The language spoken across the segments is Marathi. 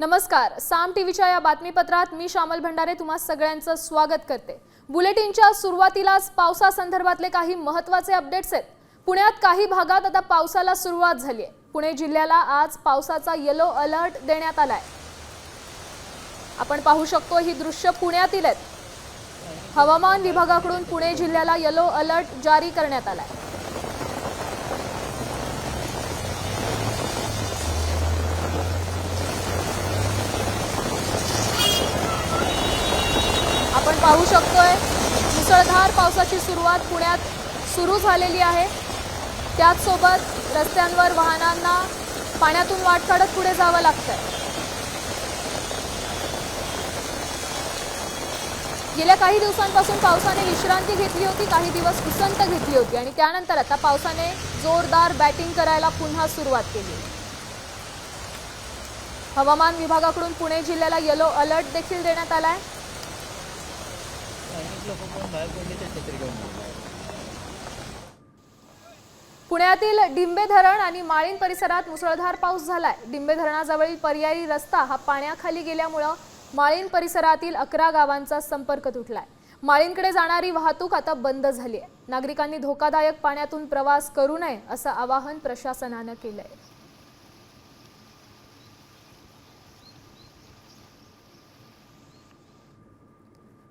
नमस्कार. साम टीव्हीच्या या बातमीपत्रात मी श्यामल भंडारे तुम्हा सगळ्यांचं स्वागत करते. बुलेटिनच्या सुरुवातीलाच पावसासंदर्भातले काही महत्त्वाचे अपडेट्स आहेत. पुण्यात काही भागात आता पावसाला सुरुवात झाली आहे. पुणे जिल्ह्याला आज पावसाचा येलो अलर्ट देण्यात आलाय. आपण पाहू शकतो ही दृश्य पुण्यातील आहेत. हवामान विभागाकडून पुणे जिल्ह्याला येलो अलर्ट जारी करण्यात आलाय. पाहू शकतोय. मुसळधार पावसाची सुरुवात पुण्यात सुरू झालेली आहे. त्याचसोबत रस्त्यांवर वाहनांना पाण्यातून वाट काढत पुढे जावं लागतंय. गेल्या काही दिवसांपासून पावसाने विश्रांती घेतली होती काही दिवस उसंत घेतली होती आणि त्यानंतर आता पावसाने जोरदार बॅटिंग करायला पुन्हा सुरुवात केली. हवामान विभागाकडून पुणे जिल्ह्याला येलो अलर्ट देखील देण्यात आलाय. आहे लोक बाहेर छत्री घेऊन पुण्यातील डिंबे धरण आणि माळीण परिसरात मुसळधार पाऊस झालाय. डिंबे धरणाजवळील पर्यायी रस्ता हा पाण्याखाली गेल्यामुळं माळीण परिसरातील अकरा गावांचा संपर्क तुटलाय. माळींकडे जाणारी वाहतूक आता बंद झाली आहे नागरिकांनी धोकादायक पाण्यातून प्रवास करू नये असं आवाहन प्रशासनानं केलंय.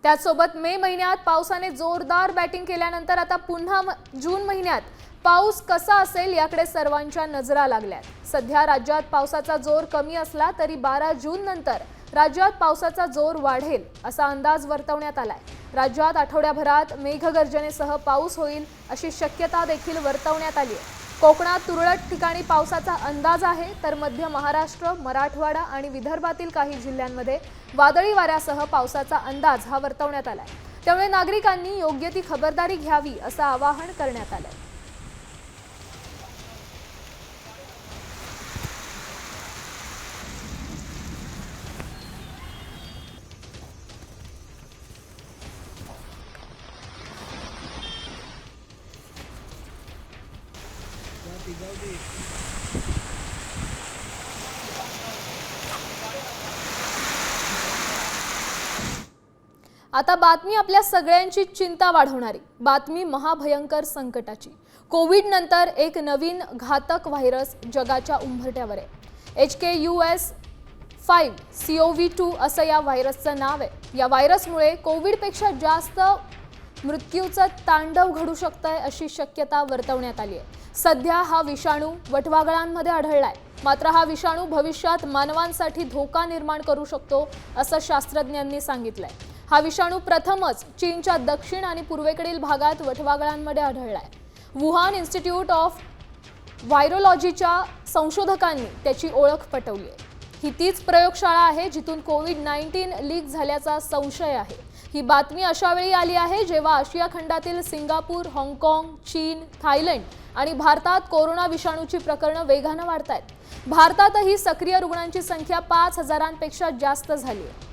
त्याचसोबत मे महिन्यात पावसाने जोरदार बॅटिंग केल्यानंतर आता पुन्हा म- जून महिन्यात पाऊस कसा असेल याकडे सर्वांच्या नजरा लागल्यात. सध्या राज्यात पावसाचा जोर कमी असला तरी बारा जून नंतर राज्यात पावसाचा जोर वाढेल असा अंदाज वर्तवण्यात आलाय. राज्यात आठवड्याभरात मेघगर्जनेसह पाऊस होईल अशी शक्यता देखील वर्तवण्यात आली आहे. कोकणात तुरळक ठिकाणी पावसाचा अंदाज आहे तर मध्य महाराष्ट्र मराठवाडा आणि विदर्भातील काही जिल्ह्यांमध्ये वादळी वाऱ्यासह पावसाचा अंदाज हा वर्तवण्यात आलाय. त्यामुळे नागरिकांनी योग्य ती खबरदारी घ्यावी असं आवाहन करण्यात आलंय. आता बातमी आपल्या सगळ्यांची चिंता वाढवणारी. बातमी महाभयंकर संकटाची. कोविड नंतर एक नवीन घातक व्हायरस जगाच्या उंबरठ्यावर आहे. H K U S five C O V two असं या व्हायरसचं नाव आहे. या व्हायरसमुळे कोविडपेक्षा जास्त मृत्यूचं तांडव घडू शकतंय अशी शक्यता वर्तवण्यात आली आहे. सध्या हा विषाणू वटवागळांमध्ये आढळलाय. मात्र हा विषाणू भविष्यात मानवांसाठी धोका निर्माण करू शकतो असं शास्त्रज्ञांनी सांगितलंय. हा विषाणू प्रथमच चीनच्या दक्षिण आणि पूर्वेकडील भागात वटवागळांमध्ये आढळलाय. वुहान इन्स्टिट्यूट ऑफ व्हायरोलॉजीच्या संशोधकांनी त्याची ओळख पटवली आहे ही तीच प्रयोगशाळा आहे जिथून कोविड नाईन्टीन लीक झाल्याचा संशय आहे. ही बातमी अशा वेळी आली आहे जेव्हा आशिया खंडातील सिंगापूर हाँगकाँग चीन थायलंड आणि भारतात कोरोना विषाणूची प्रकरणं वेगानं वाढत आहेत भारतातही सक्रिय रुग्णांची संख्या पाच हजारांपेक्षा जास्त झाली आहे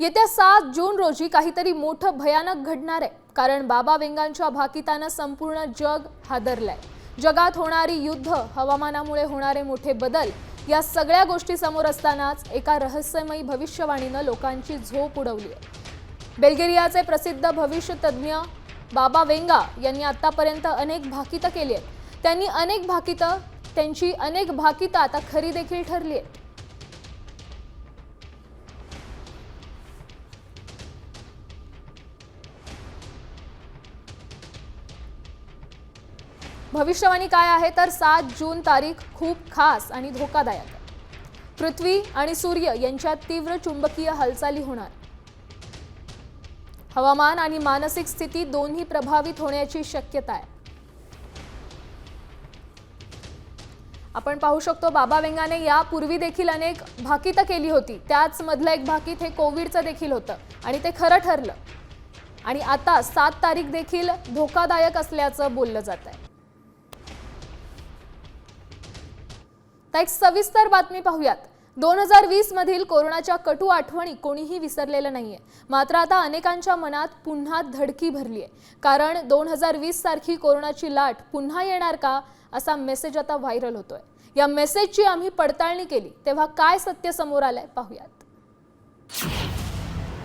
येत्या सात जून रोजी काहीतरी मोठं भयानक घडणार आहे. कारण बाबा वेंगांच्या भाकितानं संपूर्ण जग हादरलंय. जगात होणारी युद्ध हवामानामुळे होणारे मोठे बदल या सगळ्या गोष्टी समोर असतानाच एका रहस्यमयी भविष्यवाणीनं लोकांची झोप उडवली आहे. बेल्गेरियाचे प्रसिद्ध भविष्यतज्ज्ञ बाबा वेंगा यांनी आतापर्यंत अनेक भाकितं केली आहेत. त्यांनी अनेक भाकितं त्यांची अनेक भाकितं आता खरी देखील ठरली आहेत. भविष्यवाणी काय आहे तर सात जून तारीख खूप खास आणि धोकादायक पृथ्वी आणि सूर्य यांच्यात तीव्र चुंबकीय हालचाली होणार. हवामान आणि मानसिक स्थिती दोन्ही प्रभावित होण्याची शक्यता आहे. आपण पाहू शकतो बाबा वेंगाने यापूर्वी देखील अनेक भाकितं केली होती. त्याच मधलं एक भाकीत हे कोविडचं देखील होतं आणि ते खरं ठरलं. आणि आता सात तारीख देखील धोकादायक असल्याचं बोललं जात आहे आता एक सविस्तर बातमी पाहूयात. दोन हजार वीस मधील कोरोनाच्या कटू आठवणी कोणीही विसरलेलं नाहीये. मात्र आता अनेकांच्या मनात पुन्हा धडकी भरली आहे कारण दोन हजार वीस सारखी कोरोनाची लाट पुन्हा येणार का असा मेसेज आता व्हायरल होतोय. या मेसेजची आम्ही पडताळणी केली तेव्हा काय सत्य समोर आलंय पाहूयात.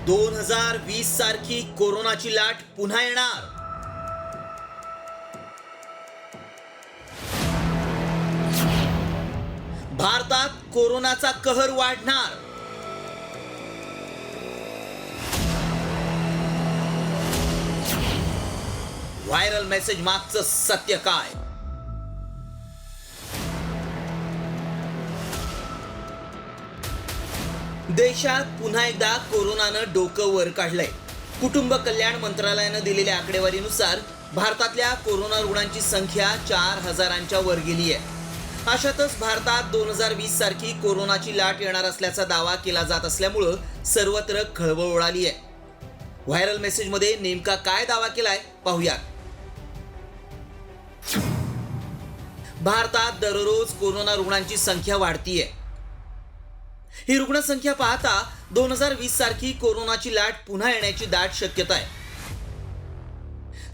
दोन हजार वीस सारखी कोरोनाची लाट पुन्हा येणार. भारतात कोरोनाचा कहर वाढणार. व्हायरल मेसेज मागचं सत्य काय? देशात पुन्हा एकदा कोरोनानं डोकं वर काढलंय. कुटुंब कल्याण मंत्रालयानं दिलेल्या आकडेवारीनुसार भारतातल्या कोरोना रुग्णांची संख्या चार हजारांच्या वर गेली आहे अशातच भारतात दोन हजार वीस सारखी कोरोनाची लाट येणार असल्याचा दावा केला जात असल्यामुळं सर्वत्र खळबळ उडाली आहे. व्हायरल मेसेजमध्ये नेमका काय दावा केलाय पाहूया भारतात दररोज कोरोना रुग्णांची संख्या वाढतीये. ही रुग्णसंख्या पाहता दोन हजार वीस सारखी कोरोनाची लाट पुन्हा येण्याची दाट शक्यता आहे.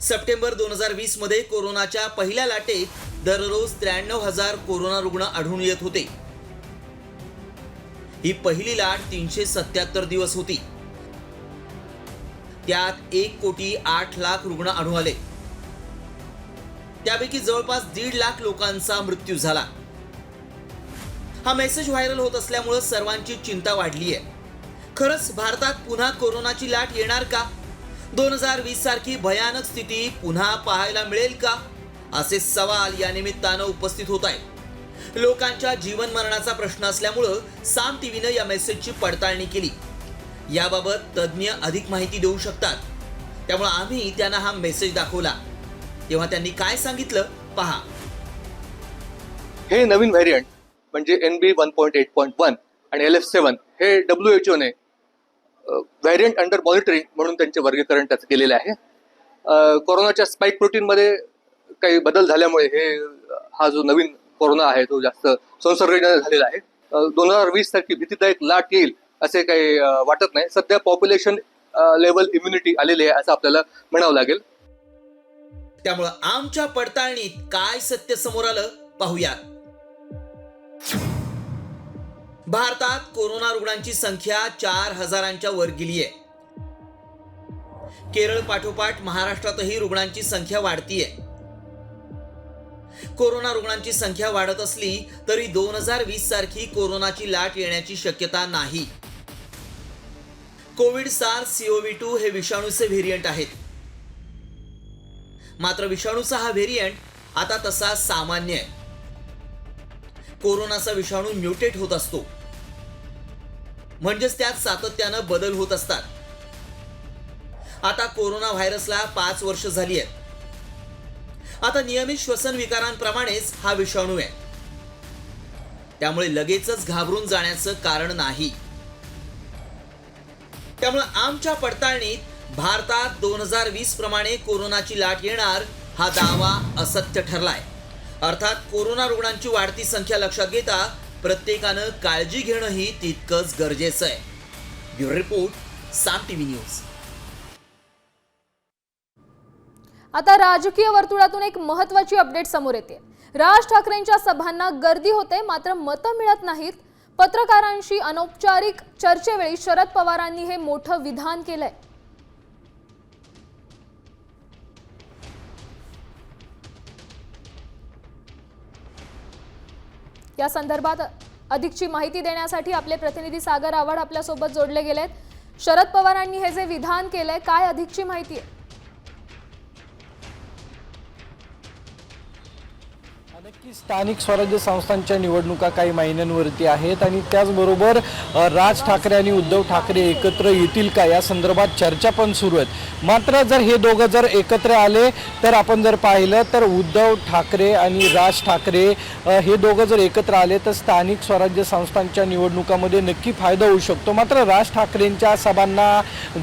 सप्टेंबर दोन हजार वीसमध्ये कोरोनाच्या पहिल्या लाटेत दररोज त्र्याण्णव हजार कोरोना रुग्ण आढळून येत होते. ही पहिली लाट तीनशे सत्याहत्तर दिवस होती. त्यात एक कोटी आठ लाख रुग्ण आढळून आले. त्यापैकी जवळपास दीड लाख लोकांचा मृत्यू झाला. हा मेसेज व्हायरल होत असल्यामुळं सर्वांची चिंता वाढली आहे खरंच भारतात पुन्हा कोरोनाची लाट येणार का? दोन हजार वीस सारखी भयानक स्थिती पुन्हा पाहायला मिळेल का? असे सवाल या निमित्तानं उपस्थित होत आहेत. लोकांच्या जीवन मरणाचा प्रश्न असल्यामुळं साम टीव्हीनं या मेसेजची पडताळणी केली. याबाबत तज्ज्ञ अधिक माहिती देऊ शकतात. त्यामुळे आम्ही त्यांना हा मेसेज दाखवला. तेव्हा त्यांनी काय सांगितलं? पहा. हे नवीन व्हेरियंट म्हणजे N B one point eight point one आणि एल एफ सेवन हे डब्ल्यू एच ओने व्हेरियंट अंडर मॉनिटरिंग म्हणून त्यांचे वर्गीकरण त्याचं केलेले आहे. कोरोनाच्या स्पाईक प्रोटीनमध्ये काही बदल झाल्यामुळे हे हा जो नवीन कोरोना आहे तो जास्त संसर्गजन्य झालेला आहे. दोन हजार वीस सारखी भीतीदायक लाट येईल असे काही वाटत नाही. सध्या पॉप्युलेशन लेवल इम्युनिटी आलेली आहे असं आपल्याला म्हणावं लागेल. त्यामुळं आमच्या पडताळणीत काय सत्य समोर आलं पाहूयात. भारतात कोरोना रुग्णांची संख्या चार हजारांच्या वर गेली आहे. केरळ पाठोपाठ महाराष्ट्रातही रुग्णांची संख्या वाढतीये. कोरोना रुग्णांची संख्या वाढत असली तरी दोन हजार वीस सारखी कोरोनाची लाट येण्याची शक्यता नाही. कोविड सार सीओव्ही टू हे विषाणूचे व्हेरियंट आहेत. मात्र विषाणूचा हा व्हेरियंट आता तसा सामान्य आहे. कोरोनाचा विषाणू म्युटेट होत असतो. म्हणजेच त्यात सातत्यानं बदल होत असतात. आता कोरोना व्हायरसला पाच वर्ष झाली आहेत. आता नियमित श्वसन विकारांप्रमाणेच हा विषाणू आहे. त्यामुळे लगेचच घाबरून जाण्याचं कारण नाही. त्यामुळे आमच्या पडताळणीत भारतात दोन हजार वीस प्रमाणे कोरोनाची लाट येणार हा दावा असत्य ठरलाय. अर्थात कोरोना रुग्णांची वाढती संख्या लक्षात घेता प्रत्येकानं काळजी घेणंही तितकंच गरजेचं आहे. Bureau report Saam TV news. आता राजकीय वर्तुळातून एक महत्वाची अपडेट समोर येते. राज ठाकरेंच्या सभांना गर्दी होते मात्र मतं मिळत नाहीत. पत्रकारांशी अनौपचारिक चर्चेवेळी शरद पवारांनी हे मोठं विधान केलंय. या संदर्भात अधिकची माहिती देण्यासाठी आपले प्रतिनिधी सागर आव्हाड आपल्यासोबत जोडले गेलेत. शरद पवारांनी हे जे विधान केलंय काय अधिकची माहिती आहे? की स्थानिक स्वराज्य संस्थांच्या निवडणुका काही महिन्यांवरती आहेत आणि त्याचबरोबर राज ठाकरे आणि उद्धव ठाकरे एकत्र येतील का? या संदर्भात चर्चा पण सुरू आहेत. मात्र जर हे दोघं जर एकत्र आले तर आपण जर पाहिलं तर उद्धव ठाकरे आणि राज ठाकरे हे दोघं जर एकत्र आले तर स्थानिक स्वराज्य संस्थांच्या निवडणुकामध्ये नक्की फायदा होऊ शकतो. मात्र राज ठाकरेंच्या सभांना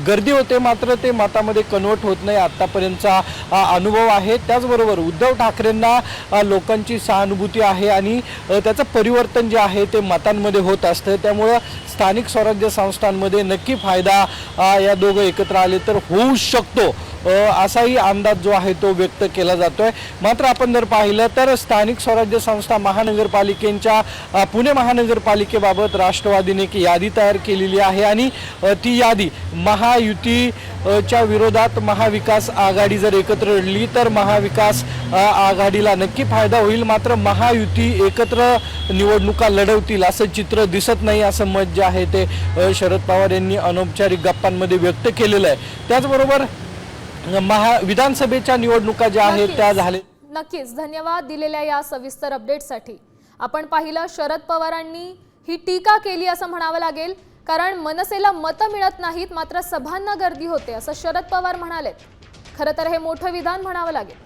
गर्दी होते मात्र ते मतामध्ये कन्वर्ट होत नाही. आत्तापर्यंतचा अनुभव आहे. त्याचबरोबर उद्धव ठाकरेंना लोकांची लोकांची सहानुभूती आहे आणि त्याचं परिवर्तन जे आहे ते मतांमध्ये होत असतं. त्यामुळं स्थानिक स्वराज्य संस्थांमध्ये नक्की फायदा या दोघं एकत्र आले तर होऊ शकतो असाही अंदाज जो आहे तो व्यक्त केला जातोय. मात्र आपण जर पाहिलं तर स्थानिक स्वराज्य संस्था महानगरपालिकेच्या पुणे महानगरपालिकेबाबत राष्ट्रवादीने एक यादी तयार केलेली आहे आणि ती यादी महायुतीच्या विरोधात महाविकास आघाडी जर एकत्र लढली तर महाविकास आघाडीला नक्की फायदा होईल. मात्र महायुती एकत्र निवडणुका लढवतील असं चित्र दिसत नाही असं मत जे आहे ते शरद पवार यांनी अनौपचारिक गप्पांमध्ये व्यक्त केलेलं आहे. त्याचबरोबर महा विधानसभेच्या निवडणुका ज्या आहेत त्या. झाल्या नक्कीच. धन्यवाद दिलेल्या या सविस्तर अपडेटसाठी. आपण पाहिलं शरद पवारांनी ही टीका केली असं म्हणावं लागेल. कारण मनसेला मतं मिळत नाहीत मात्र सभांना गर्दी होते असं शरद पवार म्हणालेत. खरं तर हे मोठं विधान म्हणावं लागेल.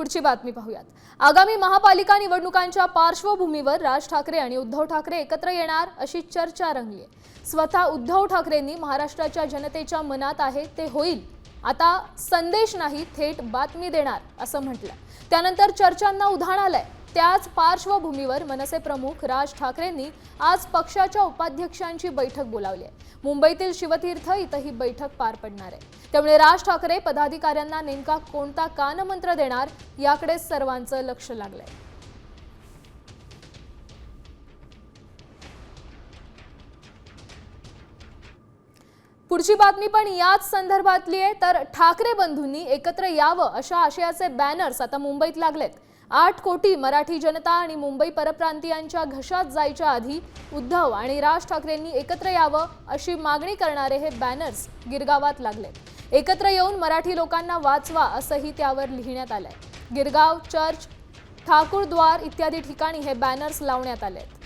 पुढची बातमी पाहूयात. आगामी महापालिका निवडणुकांच्या पार्श्वभूमीवर राज ठाकरे आणि उद्धव ठाकरे एकत्र येणार अशी चर्चा रंगली स्वतः उद्धव ठाकरेंनी महाराष्ट्राच्या जनतेच्या मनात आहे ते होईल. आता संदेश नाही थेट बातमी देणार असं म्हटलं. त्यानंतर चर्चांना उधाण आलंय. त्याच पार्श्वभूमीवर मनसे प्रमुख राज ठाकरेंनी आज पक्षाच्या उपाध्यक्षांची बैठक बोलावली आहे. मुंबईतील शिवतीर्थ इथं ही बैठक पार पडणार आहे. त्यामुळे राज ठाकरे पदाधिकाऱ्यांना नेमका कोणता कानमंत्र देणार याकडे सर्वांचं लक्ष लागलंय. पुढची बातमी पण याच संदर्भातली आहे. तर ठाकरे बंधूंनी एकत्र यावं अशा आशयाचे बॅनर्स आता मुंबईत लागलेत. आठ कोटी मराठी जनता आणि मुंबई परप्रांतीयांच्या घशात जायच्या आधी उद्धव आणि राज ठाकरेंनी एकत्र यावं अशी मागणी करणारे हे बॅनर्स गिरगावात लागले. एकत्र येऊन मराठी लोकांना वाचवा असंही त्यावर लिहिण्यात आलंय. गिरगाव चर्च ठाकूरद्वार इत्यादी ठिकाणी हे बॅनर्स लावण्यात आले आहेत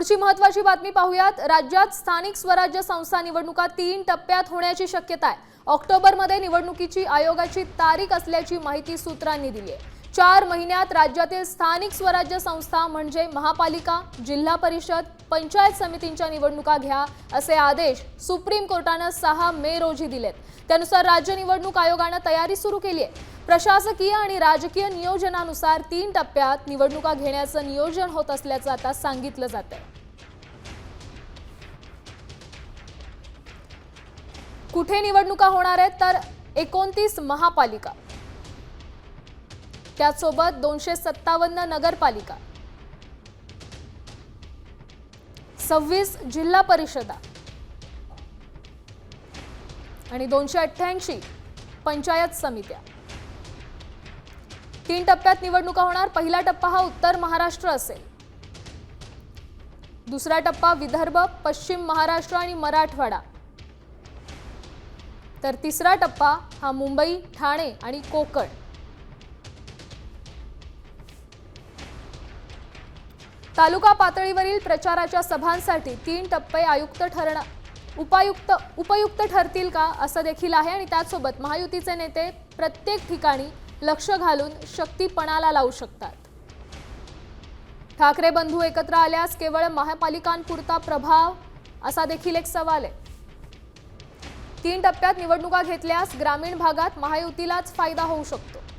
पुढची महत्वाची बातमी पाहूयात. राज्यात स्थानिक स्वराज्य संस्था निवडणुका तीन टप्प्यात होण्याची शक्यता आहे. ऑक्टोबरमध्ये निवडणुकीची आयोगाची तारीख असल्याची माहिती सूत्रांनी दिली आहे. चार महिन्यात राज्यातील स्थानिक स्वराज्य संस्था म्हणजे महापालिका जिल्हा परिषद पंचायत समितींच्या निवडणुका घ्या असे आदेश सुप्रीम कोर्टानं सहा मे रोजी दिलेत. त्यानुसार राज्य निवडणूक आयोगानं तयारी सुरू केली आहे. प्रशासकीय आणि राजकीय नियोजनानुसार तीन टप्प्यात निवडणुका घेण्याचं नियोजन होत असल्याचं आता सांगितलं जात आहे कुठे निवडणुका होणार आहेत? तर एकोणतीस महापालिका. त्याचसोबत दोनशे सत्तावन्न नगरपालिका. सव्वीस जिल्हा परिषदा. आणि दोनशे अठ्ठ्याऐंशी पंचायत समित्या. तीन टप्प्यात निवडणुका होणार. पहिला टप्पा हा उत्तर महाराष्ट्र असेल. दुसरा टप्पा विदर्भ पश्चिम महाराष्ट्र आणि मराठवाडा. तर तिसरा टप्पा हा मुंबई ठाणे आणि कोकण. तालुका पातळीवरील प्रचाराच्या सभांसाठी तीन टप्पे आयुक्त ठरणं उपायुक्त उपयुक्त ठरतील का असं देखील आहे आणि त्याचसोबत महायुतीचे नेते प्रत्येक ठिकाणी लक्ष घालून शक्तीपणाला लावू शकतात. ठाकरे बंधू एकत्र आल्यास केवळ महापालिकांपुरता प्रभाव असा देखील एक सवाल आहे. तीन टप्प्यात निवडणुका घेतल्यास ग्रामीण भागात महायुतीलाच फायदा होऊ शकतो.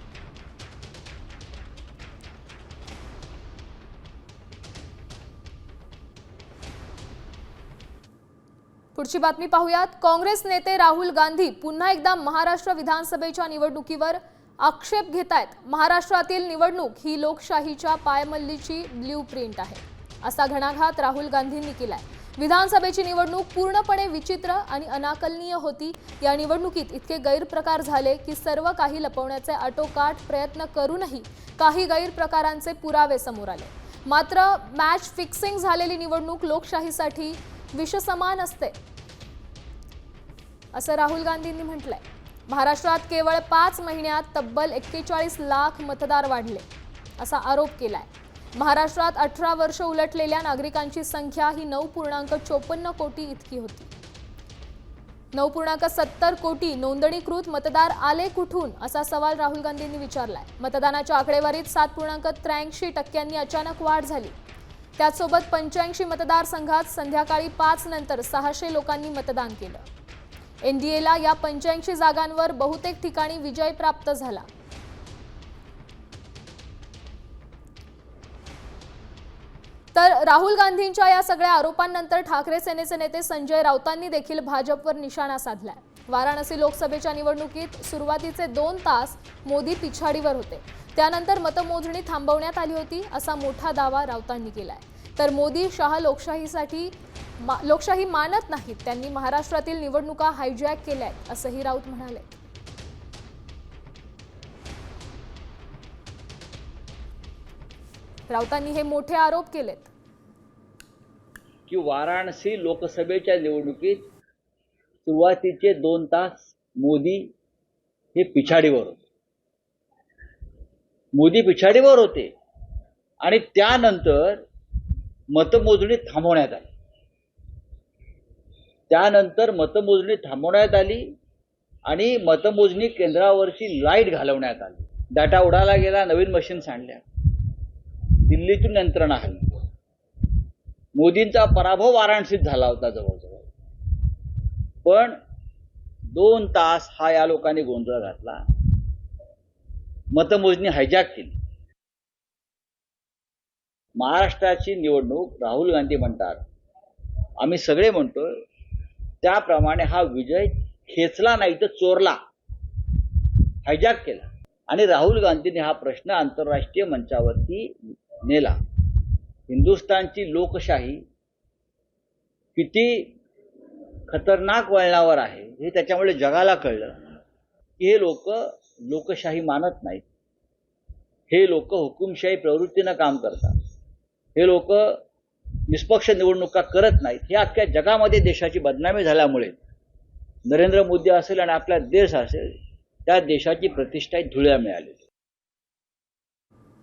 पुढची बातमी पाहूयात. काँग्रेस नेते राहुल गांधी पुन्हा एकदा महाराष्ट्र विधानसभेच्या निवडणुकीवर आक्षेप घेत आहेत महाराष्ट्रातील निवडणूक ही लोकशाहीच्या पायमल्लीची ब्ल्यू प्रिंट आहे. असा घणाघात राहुल गांधींनी केलाय. विधानसभेची निवडणूक पूर्णपणे विचित्र आणि अनाकलनीय होती. या निवडणुकीत इतके गैरप्रकार झाले की सर्व काही लपवण्याचे आटोकाट प्रयत्न करूनही काही गैरप्रकारांचे पुरावे समोर आले. मात्र मॅच फिक्सिंग झालेली निवडणूक लोकशाहीसाठी विषसमान असते. असं राहुल गांधींनी म्हटलंय. महाराष्ट्रात केवळ पाच महिन्यात तब्बल एक्केचाळीस लाख मतदार वाढले असा आरोप केलाय. महाराष्ट्रात अठरा वर्ष उलटलेल्या नागरिकांची संख्या ही नऊ पूर्णांक चोपन्न कोटी इतकी होती. नऊ पूर्णांक सत्तर कोटी नोंदणीकृत मतदार आले कुठून असा सवाल राहुल गांधींनी विचारलाय. मतदानाच्या आकडेवारीत सात पूर्णांक त्र्याऐंशी टक्क्यांनी अचानक वाढ झाली. त्याचसोबत पंच्याऐंशी मतदारसंघात संध्याकाळी पाच नंतर सहाशे लोकांनी मतदान केलं. एनडीएला या पंच्याऐंशी जागांवर बहुतेक ठिकाणी विजय प्राप्त झाला. तर राहुल गांधींच्या या सगळ्या आरोपांनंतर ठाकरे सेनेचे नेते संजय राऊतांनी देखील भाजपवर निशाणा साधलाय. वाराणसी लोकसभेच्या निवडणुकीत सुरुवातीचे दोन तास मोदी पिछाडीवर होते. त्यानंतर मतमोजणी थांबवण्यात आली होती असा मोठा दावा राऊतांनी केलाय. तर मोदी शहा लोकशाहीसाठी मा- लोकशाही मानत नाहीत. त्यांनी महाराष्ट्रातील निवडणुका हायजॅक केल्या आहेत असंही राऊत म्हणाले. राऊतांनी हे मोठे आरोप केलेत. की वाराणसी लोकसभेच्या निवडणुकीत सुरुवातीचे दोन तास मोदी हे पिछाडीवर होते. मोदी पिछाडीवर होते आणि त्यानंतर मतमोजणी थांबवण्यात आली. त्यानंतर मतमोजणी थांबवण्यात आली आणि मतमोजणी केंद्रावरची लाइट घालवण्यात आली. डाटा उडाला गेला नवीन मशीन सांडल्या दिल्लीतून यंत्रणा हल्ली मोदींचा पराभव वाराणसीत झाला होता जवळजवळ. पण दोन तास हा या लोकांनी गोंधळ घातला. मतमोजणी हायजॅक केली. महाराष्ट्राची निवडणूक राहुल गांधी म्हणतात. आम्ही सगळे म्हणतो त्याप्रमाणे हा विजय खेचला नाही तर चोरला. हायजॅक केला. आणि राहुल गांधींनी हा प्रश्न आंतरराष्ट्रीय मंचावरती नेला. हिंदुस्थानची लोकशाही किती खतरनाक वळणावर आहे हे त्याच्यामुळे जगाला कळलं. की हे लोक लोकशाही मानत नाहीत. हे लोक हुकुमशाही प्रवृत्तीनं काम करतात. हे लोक निष्पक्ष निवडणुका करत नाहीत. हे अख्ख्या जगामध्ये देशाची बदनामी झाल्यामुळे नरेंद्र मोदी असेल आणि आपला देश असेल त्या देशाची प्रतिष्ठा धुळ्या मिळाली.